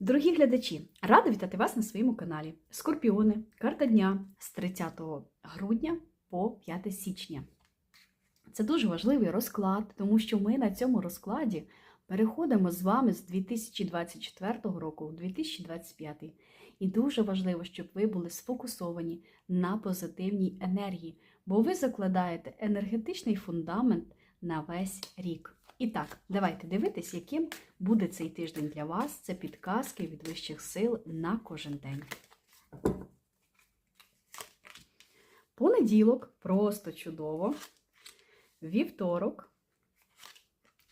Дорогі глядачі, рада вітати вас на своєму каналі. Скорпіони, карта дня з 30 грудня по 5 січня. Це дуже важливий розклад, тому що ми на цьому розкладі переходимо з вами з 2024 року в 2025. І дуже важливо, щоб ви були сфокусовані на позитивній енергії, бо ви закладаєте енергетичний фундамент на весь рік. І так, давайте дивитись, яким буде цей тиждень для вас. Це підказки від вищих сил на кожен день. Понеділок просто чудово. Вівторок,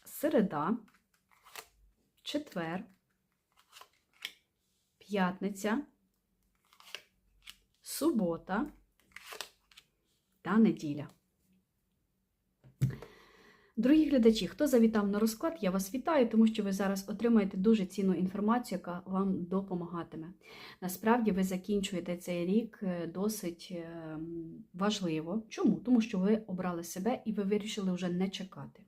середа, четвер, п'ятниця, субота та неділя. Дорогі глядачі, хто завітав на розклад, я вас вітаю, тому що ви зараз отримаєте дуже цінну інформацію, яка вам допомагатиме. Насправді, ви закінчуєте цей рік е, досить е, важливо. Чому? Тому що ви обрали себе і ви вирішили вже не чекати.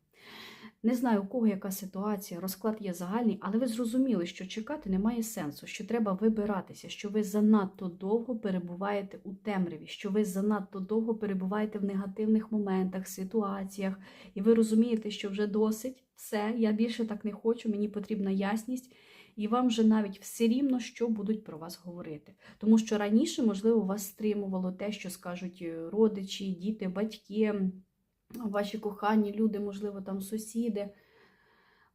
Не знаю, у кого яка ситуація, розклад є загальний, але ви зрозуміли, що чекати немає сенсу, що треба вибиратися, що ви занадто довго перебуваєте у темряві, що ви занадто довго перебуваєте в негативних моментах, ситуаціях, і ви розумієте, що вже досить, все, я більше так не хочу, мені потрібна ясність, і вам вже навіть все рівно, що будуть про вас говорити. Тому що раніше, можливо, вас стримувало те, що скажуть е, родичі, діти, батьки ваші кохані люди, можливо, там сусіди.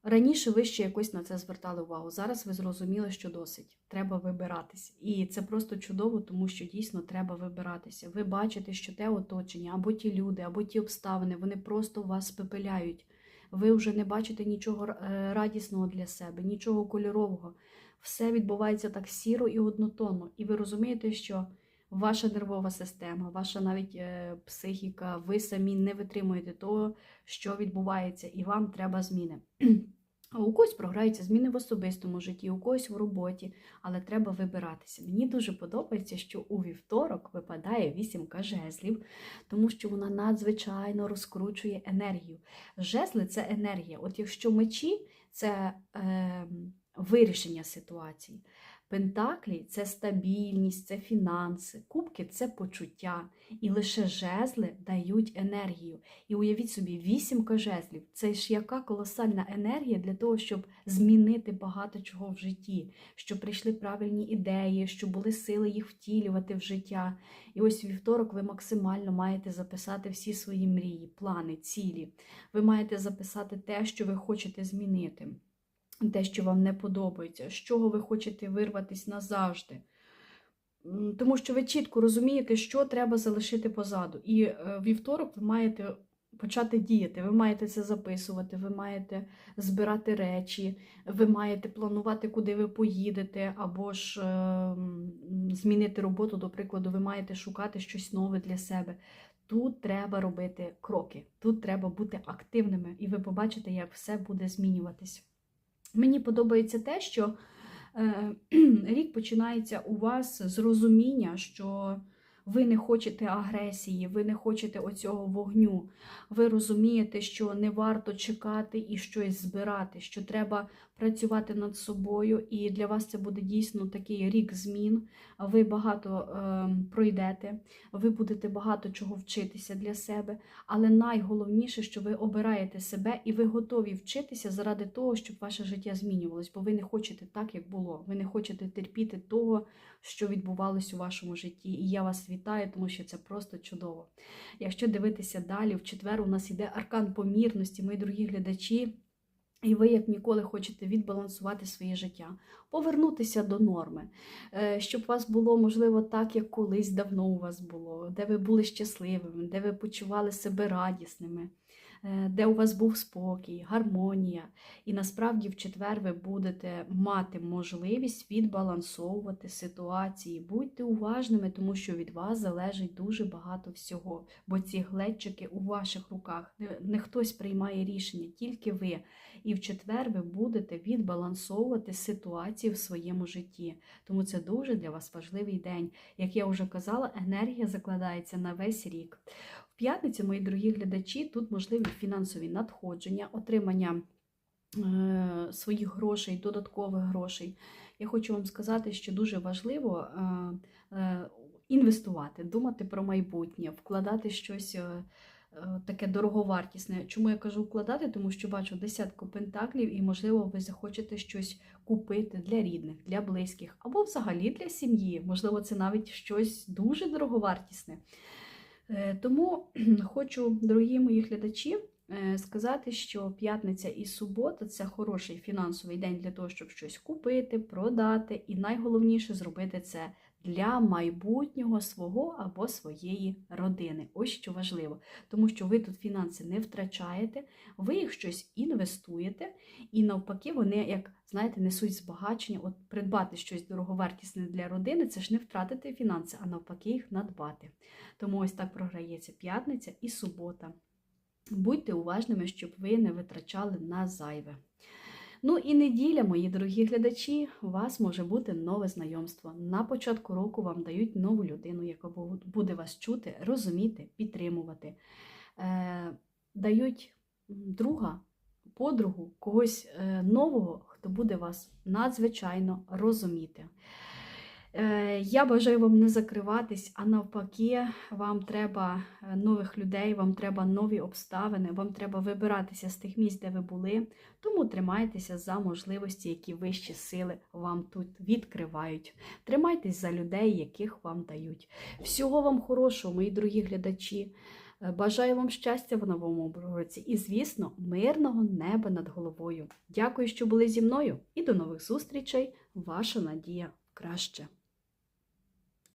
Раніше ви ще якось на це звертали увагу. Зараз ви зрозуміли, що досить. Треба вибиратись. І це просто чудово, тому що дійсно треба вибиратися. Ви бачите, що те оточення, або ті люди, або ті обставини, вони просто вас спепеляють. Ви вже не бачите нічого е, радісного для себе, нічого кольорового. Все відбувається так сіро і однотонно. І ви розумієте, що ваша нервова система, ваша навіть е, психіка, ви самі не витримуєте того, що відбувається, і вам треба зміни. А у когось програються зміни в особистому житті, у когось в роботі, але треба вибиратися. Мені дуже подобається, що у вівторок випадає вісімка жезлів, тому що вона надзвичайно розкручує енергію. Жезли це енергія. От якщо мечі це е, вирішення ситуації. Пентаклі це стабільність, це фінанси, кубки це почуття. І лише жезли дають енергію. І уявіть собі, вісімка жезлів це ж яка колосальна енергія для того, щоб змінити багато чого в житті, щоб прийшли правильні ідеї, щоб були сили їх втілювати в життя. І ось вівторок ви максимально маєте записати всі свої мрії, плани, цілі. Ви маєте записати те, що ви хочете змінити те, що вам не подобається, з чого ви хочете вирватися назавжди. Тому що ви чітко розумієте, що треба залишити позаду. І е, вівторок ви маєте почати діяти, ви маєте це записувати, ви маєте збирати речі, ви маєте планувати, куди ви поїдете, або ж е змінити роботу, до прикладу, ви маєте шукати щось нове для себе. Тут треба робити кроки, тут треба бути активними, і ви побачите, як все буде змінюватися. Мені подобається те, що е, рік починається у вас з розуміння, що ви не хочете агресії, ви не хочете оцього вогню. Ви розумієте, що не варто чекати і щось збирати, що треба працювати над собою, і для вас це буде дійсно такий рік змін. Ви багато е, пройдете, ви будете багато чого вчитися для себе. Але найголовніше, що ви обираєте себе і ви готові вчитися заради того, щоб ваше життя змінювалось, бо ви не хочете так, як було. Ви не хочете терпіти того, що відбувалось у вашому житті. І я вас вітаю, тому що це просто чудово. Якщо дивитися далі, в четвер у нас йде аркан помірності, мої дорогі глядачі. І ви, як ніколи, хочете відбалансувати своє життя, повернутися до норми, е, щоб у вас було, можливо, так, як колись давно у вас було, де ви були щасливими, де ви почували себе радісними. Е, де у вас був спокій, гармонія. І насправді в четвер ви будете мати можливість відбалансовувати ситуації. Будьте уважними, тому що від вас залежить дуже багато всього. Бо ці глечики у ваших руках. Не хтось приймає рішення, тільки ви. І в четвер ви будете відбалансовувати ситуації в своєму житті. Тому це дуже для вас важливий день. Як я вже казала, енергія закладається на весь рік п'ятницю, мої дорогі глядачі, тут можливі фінансові надходження, отримання е, своїх грошей, додаткових грошей. Я хочу вам сказати, що дуже важливо е, е, інвестувати, думати про майбутнє, вкладати щось. Таке дороговартісне. Чому я кажу вкладати? Тому що бачу десятку пентаклів, і, можливо, ви захочете щось купити для рідних, для близьких, або взагалі для сім'ї. Можливо, це навіть щось дуже дороговартісне. Е, Тому хочу, дорогі мої глядачі, е, сказати, що п'ятниця і субота це хороший фінансовий день для того, щоб щось купити, продати, і найголовніше зробити це для майбутнього свого або своєї родини. Ось що важливо, тому що ви тут фінанси не втрачаєте, ви їх щось інвестуєте, і навпаки, вони, як знаєте, несуть збагачення. От придбати щось дороговартісне для родини це ж не втратити фінанси, а навпаки, їх надбати. Тому ось так програється п'ятниця і субота. Будьте уважними, щоб ви не витрачали на зайве. Ну і неділя, мої дорогі глядачі, у вас може бути нове знайомство. На початку року вам дають нову людину, яка буде вас чути, розуміти, підтримувати. Е, дають друга, подругу, когось е, нового, хто буде вас надзвичайно розуміти. Е, Я бажаю вам не закриватись, а навпаки, вам треба е, нових людей, вам треба нові обставини, вам треба вибиратися з тих місць, де ви були. Тому тримайтеся за можливості, які вищі сили вам тут відкривають. Тримайтесь за людей, яких вам дають. Всього вам хорошого, мої дорогі глядачі. Е, Бажаю вам щастя в новому році і, звісно, мирного неба над головою. Дякую, що були зі мною, і до нових зустрічей. Ваша надія краще.